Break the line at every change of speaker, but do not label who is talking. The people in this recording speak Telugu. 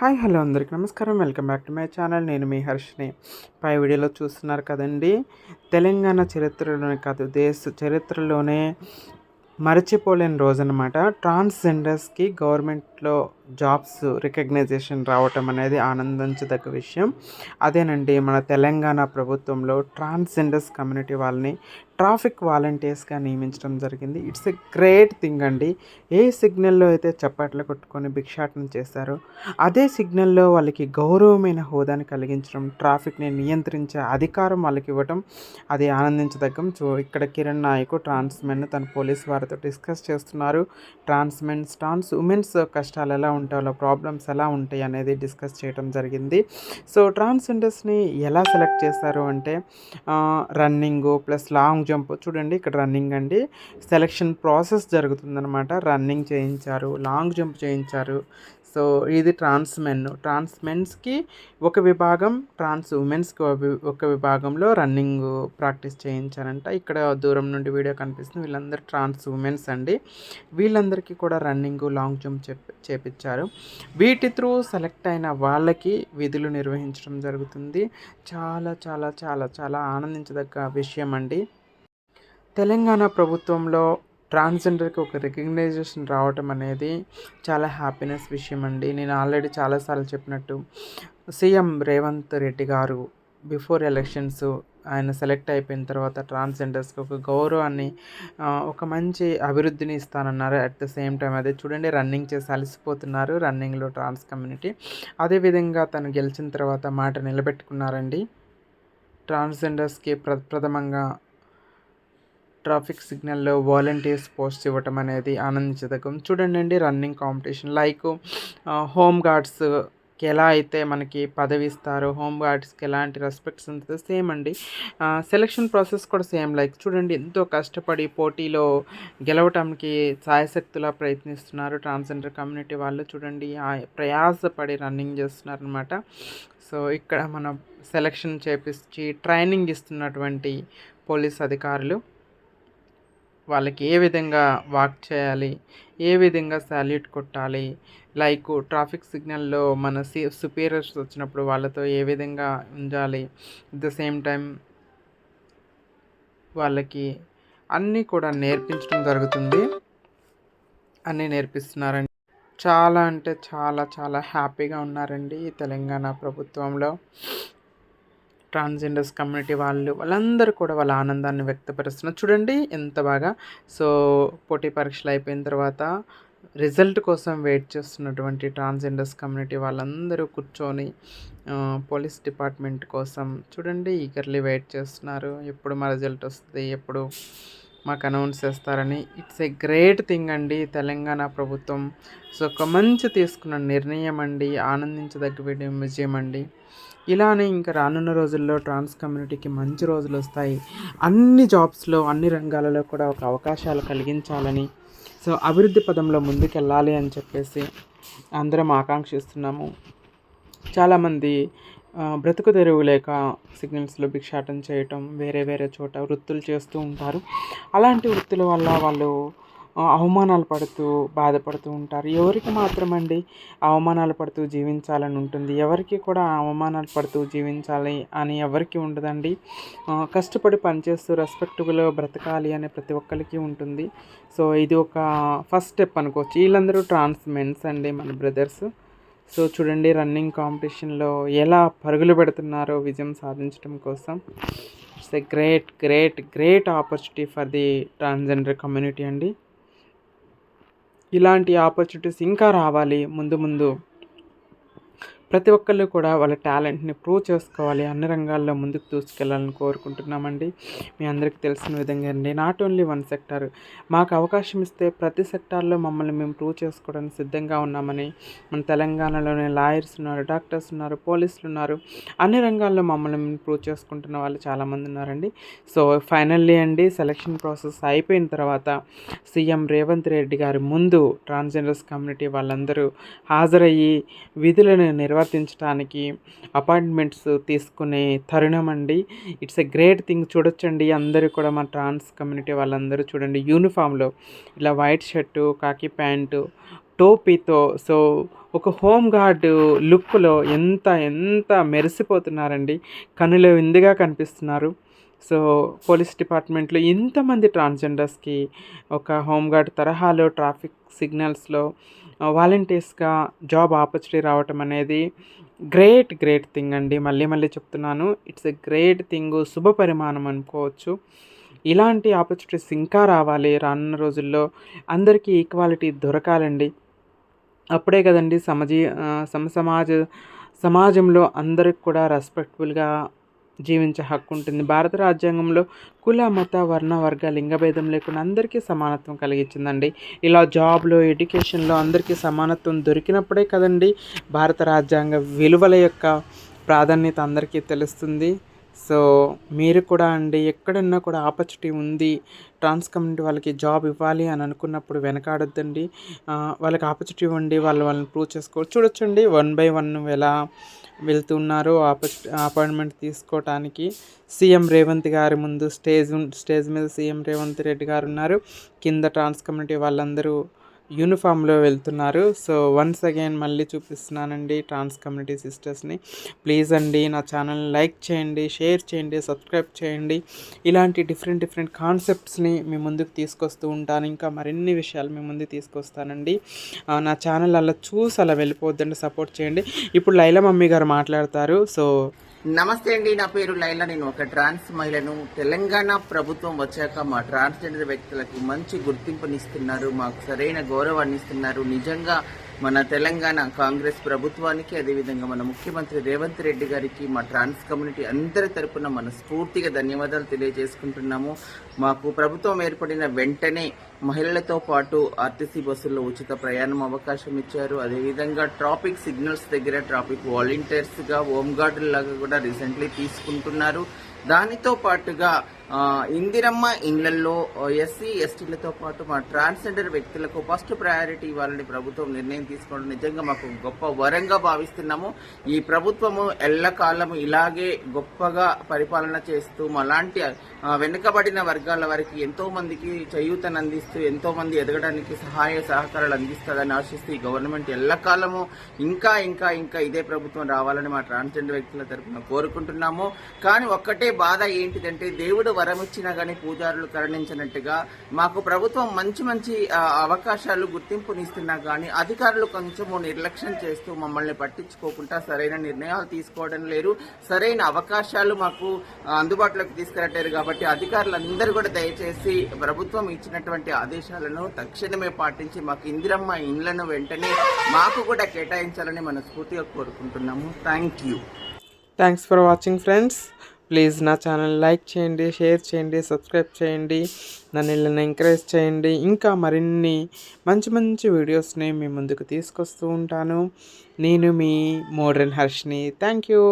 హాయ్ హలో అందరికీ నమస్కారం. Welcome back to my channel. నేను మీ హర్షిని. పై వీడియోలో చూస్తున్నారు కదండి తెలంగాణ చరిత్రలోనే కాదు దేశ చరిత్రలోనే మరచిపోలేని రోజు అనమాట ట్రాన్స్జెండర్స్కి గవర్నమెంట్లో జాబ్స్ రికగ్నైజేషన్ రావటం అనేది ఆనందించదగ్గ విషయం. అదేనండి మన తెలంగాణ ప్రభుత్వంలో ట్రాన్స్జెండర్స్ కమ్యూనిటీ వాళ్ళని ట్రాఫిక్ వాలంటీర్స్గా నియమించడం జరిగింది. ఇట్స్ ఎ గ్రేట్ థింగ్ అండి. ఏ సిగ్నల్లో అయితే చప్పట్లు కొట్టుకొని భిక్షాటన చేస్తారో అదే సిగ్నల్లో వాళ్ళకి గౌరవమైన హోదాని కలిగించడం ట్రాఫిక్ని నియంత్రించే అధికారం వాళ్ళకి ఇవ్వటం అది ఆనందించదగ్గం. సో ఇక్కడ కిరణ్ నాయకు ట్రాన్స్మెన్ తన పోలీస్ వారితో డిస్కస్ చేస్తున్నారు. ట్రాన్స్మెన్స్ ట్రాన్స్ ఉమెన్స్ కష్టాలు ఎలా ఉంటాయి వాళ్ళ ప్రాబ్లమ్స్ ఎలా ఉంటాయి అనేది డిస్కస్ చేయడం జరిగింది. సో ట్రాన్స్జెండర్స్ని ఎలా సెలెక్ట్ చేస్తారు అంటే రన్నింగ్ ప్లస్ లాంగ్ జంప్ చూడండి ఇక్కడ రన్నింగ్ అండి. సెలక్షన్ ప్రాసెస్ జరుగుతుందనమాట రన్నింగ్ చేయించారు లాంగ్ జంప్ చేయించారు. సో ఇది ట్రాన్స్ మెన్. ట్రాన్స్ మెన్స్కి ఒక విభాగం ట్రాన్స్ ఉమెన్స్కి ఒక విభాగంలో రన్నింగ్ ప్రాక్టీస్ చేయించారంట. ఇక్కడ దూరం నుండి వీడియో కనిపిస్తుంది. వీళ్ళందరూ ట్రాన్స్ ఉమెన్స్ అండి. వీళ్ళందరికీ కూడా రన్నింగ్ లాంగ్ జంప్ చెప్పి చేపించారు వీటి త్రూ సెలెక్ట్ అయిన వాళ్ళకి విధులు నిర్వహించడం జరుగుతుంది. చాలా చాలా చాలా చాలా ఆనందించదగ్గ విషయం అండి తెలంగాణ ప్రభుత్వంలో ట్రాన్స్జెండర్కి ఒక రికగ్నైజేషన్ రావటం అనేది చాలా హ్యాపీనెస్ విషయం అండి నేను ఆల్రెడీ చాలాసార్లు చెప్పినట్టు సీఎం రేవంత్ రెడ్డి గారు బిఫోర్ ఎలక్షన్స్ ఆయన సెలెక్ట్ అయిపోయిన తర్వాత ట్రాన్స్జెండర్స్కి ఒక గౌరవాన్ని ఒక మంచి అభివృద్ధిని ఇస్తానన్నారు. అట్ ద సేమ్ టైం అదే చూడండి రన్నింగ్ చేసి అలసిపోతున్నారు రన్నింగ్లో ట్రాన్స్ కమ్యూనిటీ. అదేవిధంగా తను గెలిచిన తర్వాత మాట నిలబెట్టుకున్నారండి. ట్రాన్స్జెండర్స్కి ప్ర ప్రథమంగా ట్రాఫిక్ సిగ్నల్లో వాలంటీర్స్ పోస్ట్ ఇవ్వటం అనేది ఆనందించదగం చూడండి రన్నింగ్ కాంపిటీషన్. లైక్ హోమ్ గార్డ్స్కి ఎలా అయితే మనకి పదవి ఇస్తారో హోమ్ గార్డ్స్కి ఎలాంటి రెస్పెక్ట్స్ ఉంటుందో సేమ్ అండి. సెలక్షన్ ప్రాసెస్ కూడా సేమ్. లైక్ చూడండి ఎంతో కష్టపడి పోటీలో గెలవటానికి సాయశక్తులా ప్రయత్నిస్తున్నారు ట్రాన్స్జెండర్ కమ్యూనిటీ వాళ్ళు. చూడండి ప్రయాసపడి రన్నింగ్ చేస్తున్నారనమాట సో ఇక్కడ మనం సెలక్షన్ చేపించి ట్రైనింగ్ ఇస్తున్నటువంటి పోలీస్ అధికారులు. వాళ్ళకి ఏ విధంగా వాక్ చేయాలి ఏ విధంగా సాల్యూట్ కొట్టాలి లైక్ ట్రాఫిక్ సిగ్నల్లో మన సి సుపీరియర్స్ వచ్చినప్పుడు వాళ్ళతో ఏ విధంగా ఉండాలి అట్ ద సేమ్ టైం వాళ్ళకి అన్నీ కూడా నేర్పించడం జరుగుతుంది. అన్నీ నేర్పిస్తున్నారండి. చాలా అంటే చాలా చాలా హ్యాపీగా ఉన్నారండి తెలంగాణ ప్రభుత్వంలో. ట్రాన్స్జెండర్స్ కమ్యూనిటీ వాళ్ళు వాళ్ళందరూ కూడా వాళ్ళ ఆనందాన్ని వ్యక్తపరుస్తున్నారు. చూడండి ఎంత బాగా. సో పోటీ పరీక్షలు అయిపోయిన తర్వాత రిజల్ట్ కోసం వెయిట్ చేస్తున్నటువంటి ట్రాన్స్జెండర్స్ కమ్యూనిటీ వాళ్ళందరూ కూర్చొని పోలీస్ డిపార్ట్మెంట్ కోసం చూడండి ఈగర్లీ వెయిట్ చేస్తున్నారు. ఎప్పుడు మా రిజల్ట్ వస్తుంది ఎప్పుడు మాకు అనౌన్స్ చేస్తారని. ఇట్స్ ఏ గ్రేట్ థింగ్ అండి తెలంగాణ ప్రభుత్వం. సో ఒక మంచి తీసుకున్న నిర్ణయం అండి ఆనందించదగ్గ విజయం అండి. ఇలానే ఇంకా రానున్న రోజుల్లో ట్రాన్స్ కమ్యూనిటీకి మంచి రోజులు వస్తాయి. అన్ని జాబ్స్లో అన్ని రంగాలలో కూడా ఒక అవకాశాలు కలిగించాలని. సో అభివృద్ధి పదంలో ముందుకెళ్ళాలి అని చెప్పేసి అందరం ఆకాంక్షిస్తున్నాము. చాలామంది బ్రతుకు తెరువు లేక సిగ్నల్స్లో భిక్షాటం చేయటం వేరే వేరే చోట వృత్తులు చేస్తూ ఉంటారు. అలాంటి వృత్తుల వల్ల వాళ్ళు అవమానాలు పడుతూ బాధపడుతూ ఉంటారు. ఎవరికి మాత్రమండి అవమానాలు పడుతూ జీవించాలని ఉంటుంది? ఎవరికి కూడా అవమానాలు పడుతూ జీవించాలి అని ఎవరికి ఉండదండి? కష్టపడి పనిచేస్తూ రెస్పెక్టబుల్ బ్రతకాలి అనే ప్రతి ఒక్కరికి ఉంటుంది. సో ఇది ఒక ఫస్ట్ స్టెప్ అనుకోవచ్చు. వీళ్ళందరూ ట్రాన్స్ మెన్స్ అండి మన బ్రదర్స్ సో చూడండి రన్నింగ్ కాంపిటీషన్లో ఎలా పరుగులు పెడుతున్నారో విజయం సాధించడం కోసం. It's a great great great opportunity for the transgender community అండి. ఇలాంటి ఆపర్చునిటీస్ ఇంకా రావాలి ముందు ముందు. ప్రతి ఒక్కళ్ళు కూడా వాళ్ళ టాలెంట్ని ప్రూవ్ చేసుకోవాలి. అన్ని రంగాల్లో ముందుకు దూసుకెళ్ళాలని కోరుకుంటున్నామండి. మీ అందరికీ తెలిసిన విధంగా అండి. Not only one sector. మాకు అవకాశం ఇస్తే ప్రతి సెక్టార్లో మమ్మల్ని మేము ప్రూవ్ చేసుకోవడానికి సిద్ధంగా ఉన్నామని మన తెలంగాణలోనే లాయర్స్ ఉన్నారు డాక్టర్స్ ఉన్నారు పోలీసులు ఉన్నారు. అన్ని రంగాల్లో మమ్మల్ని మేము ప్రూవ్ చేసుకుంటున్న వాళ్ళు చాలామంది ఉన్నారండి. సో ఫైనల్లీ అండి సెలక్షన్ ప్రాసెస్ అయిపోయిన తర్వాత సీఎం రేవంత్ రెడ్డి గారి ముందు ట్రాన్స్జెండర్స్ కమ్యూనిటీ వాళ్ళందరూ హాజరయ్యి విధులను నిర్వ నిర్వర్తించడానికి అపాయింట్మెంట్స్ తీసుకునే తరుణం అండి. ఇట్స్ ఎ గ్రేట్ థింగ్ చూడొచ్చండి. అందరూ కూడా మా ట్రాన్స్ కమ్యూనిటీ వాళ్ళందరూ చూడండి. యూనిఫామ్లో ఇలా వైట్ షర్టు కాకి ప్యాంటు టోపీతో సో ఒక హోమ్ గార్డ్ లుక్లో ఎంత ఎంత మెరిసిపోతున్నారండి. కనుల విందుగా కనిపిస్తున్నారు. సో పోలీస్ డిపార్ట్మెంట్లో ఇంతమంది ట్రాన్స్జెండర్స్కి ఒక హోమ్ గార్డ్ తరహాలో ట్రాఫిక్ సిగ్నల్స్లో వాలంటీర్స్గా జాబ్ ఆపర్చునిటీ రావటం అనేది గ్రేట్ గ్రేట్ థింగ్ అండి. మళ్ళీ మళ్ళీ చెప్తున్నాను ఇట్స్ ఎ గ్రేట్ థింగ్ శుభ పరిమాణం అనుకోవచ్చు. ఇలాంటి ఆపర్చునిటీస్ ఇంకా రావాలి రానున్న రోజుల్లో. అందరికీ ఈక్వాలిటీ దొరకాలండి. అప్పుడే కదండి సమజీ సమ సమాజ సమాజంలో అందరికి కూడా రెస్పెక్ట్ఫుల్గా జీవించే హక్కు ఉంటుంది. భారత రాజ్యాంగంలో కుల మత వర్ణ వర్గ లింగభేదం లేకుండా అందరికీ సమానత్వం కలిగించిందండి ఇలా జాబ్లో ఎడ్యుకేషన్లో అందరికీ సమానత్వం దొరికినప్పుడే కదండి భారత రాజ్యాంగ విలువల యొక్క ప్రాధాన్యత అందరికీ తెలుస్తుంది. సో మీరు కూడా అండి ఎక్కడన్నా కూడా ఆపర్చునిటీ ఉంది ట్రాన్స్ కమ్యూనిటీ వాళ్ళకి జాబ్ ఇవ్వాలి అని అనుకున్నప్పుడు వెనకాడొద్దండి. వాళ్ళకి ఆపర్చునిటీ ఇవ్వండి వాళ్ళు వాళ్ళని ప్రూవ్ చేసుకోవచ్చు. చూడొచ్చండి. వన్ బై వన్ ఎలా వెళ్తున్నారు అపాయింట్మెంట్ తీసుకోవటానికి సీఎం రేవంత్ గారి ముందు స్టేజ్ స్టేజ్ మీద సీఎం రేవంత్ రెడ్డి గారు ఉన్నారు. కింద ట్రాన్స్ కమ్యూనిటీ వాళ్ళందరూ యూనిఫామ్లో వెళ్తున్నారు. సో వన్స్ అగైన్ మళ్ళీ చూపిస్తున్నానండి ట్రాన్స్ కమ్యూనిటీ సిస్టర్స్ని ప్లీజ్ అండి నా ఛానల్ లైక్ చేయండి షేర్ చేయండి సబ్స్క్రైబ్ చేయండి. ఇలాంటి డిఫరెంట్ డిఫరెంట్ కాన్సెప్ట్స్ని మీ ముందుకు తీసుకొస్తూ ఉంటాను. ఇంకా మరిన్ని విషయాలు మీ ముందు తీసుకొస్తానండి. నా ఛానల్ అలా చూసి అలా వెళ్ళిపోద్దండి సపోర్ట్ చేయండి. ఇప్పుడు లైలా మమ్మీ గారు మాట్లాడతారు. సో
నమస్తే అండి నా పేరు లైలా. నేను ఒక ట్రాన్స్ మహిళను. తెలంగాణ ప్రభుత్వం వచ్చాక మా ట్రాన్స్జెండర్ వ్యక్తులకు మంచి గుర్తింపునిస్తున్నారు మాకు సరైన గౌరవాన్ని ఇస్తున్నారు నిజంగా మన తెలంగాణ కాంగ్రెస్ ప్రభుత్వానికి అదేవిధంగా మన ముఖ్యమంత్రి రేవంత్ రెడ్డి గారికి మా ట్రాన్స్ కమ్యూనిటీ అందరి తరపున మన స్ఫూర్తిగా ధన్యవాదాలు తెలియజేసుకుంటున్నాము. మాకు ప్రభుత్వం ఏర్పడిన వెంటనే మహిళలతో పాటు ఆర్టీసీ బస్సుల్లో ఉచిత ప్రయాణం అవకాశం ఇచ్చారు. అదేవిధంగా ట్రాఫిక్ సిగ్నల్స్ దగ్గర ట్రాఫిక్ వాలంటీర్స్గా హోంగార్డులాగా కూడా రీసెంట్లీ తీసుకుంటున్నారు. దానితో పాటుగా ఇందిరమ్మ ఇండ్లల్లో ఎస్సీ ఎస్టీలతో పాటు మా ట్రాన్స్జెండర్ వ్యక్తులకు ఫస్ట్ ప్రయారిటీ ఇవ్వాలని ప్రభుత్వం నిర్ణయం తీసుకోవడం నిజంగా మాకు గొప్ప వరంగా భావిస్తున్నాము. ఈ ప్రభుత్వము ఎల్లకాలము ఇలాగే గొప్పగా పరిపాలన చేస్తూ అలాంటి వెనుకబడిన వర్గాల వారికి ఎంతో మందికి చేయూతనందిస్తూ ఆశిస్తూ ఎంతో మంది ఎదగడానికి సహాయ సహకారాలు అందిస్తుందని ఆశిస్తూ ఈ గవర్నమెంట్ ఎల్లకాలము ఇంకా ఇంకా ఇంకా ఇదే ప్రభుత్వం రావాలని మా ట్రాన్స్జెండర్ వ్యక్తుల తరఫున కోరుకుంటున్నాము. కానీ ఒక్కటే బాధ ఏంటిదంటే దేవుడు వరం ఇచ్చినా కానీ పూజారులు కరుణించినట్టుగా మాకు ప్రభుత్వం మంచి మంచి అవకాశాలు గుర్తింపునిస్తున్నా కానీ అధికారులు కొంచెము నిర్లక్ష్యం చేస్తూ మమ్మల్ని పట్టించుకోకుండా సరైన నిర్ణయాలు తీసుకోవడం లేరు సరైన అవకాశాలు మాకు అందుబాటులోకి తీసుకురట్టారు కాబట్టి అధికారులందరూ కూడా దయచేసి ప్రభుత్వం ఇచ్చినటువంటి ఆదేశాలను తక్షణమే పాటించి మాకు ఇందిరమ్మ ఇండ్లను వెంటనే మాకు కూడా కేటాయించాలని మనస్ఫూర్తిగా కోరుకుంటున్నాము. Thank you
thanks for watching friends please నా ఛానల్ లైక్ చేయండి షేర్ చేయండి సబ్స్క్రైబ్ చేయండి నన్ను ఇలా ఎంకరేజ్ చేయండి. ఇంకా మరిన్ని మంచి మంచి వీడియోస్ని మీ ముందుకు తీసుకొస్తూ ఉంటాను. నేను మీ మోడ్రన్ హర్ష్ని. Thank you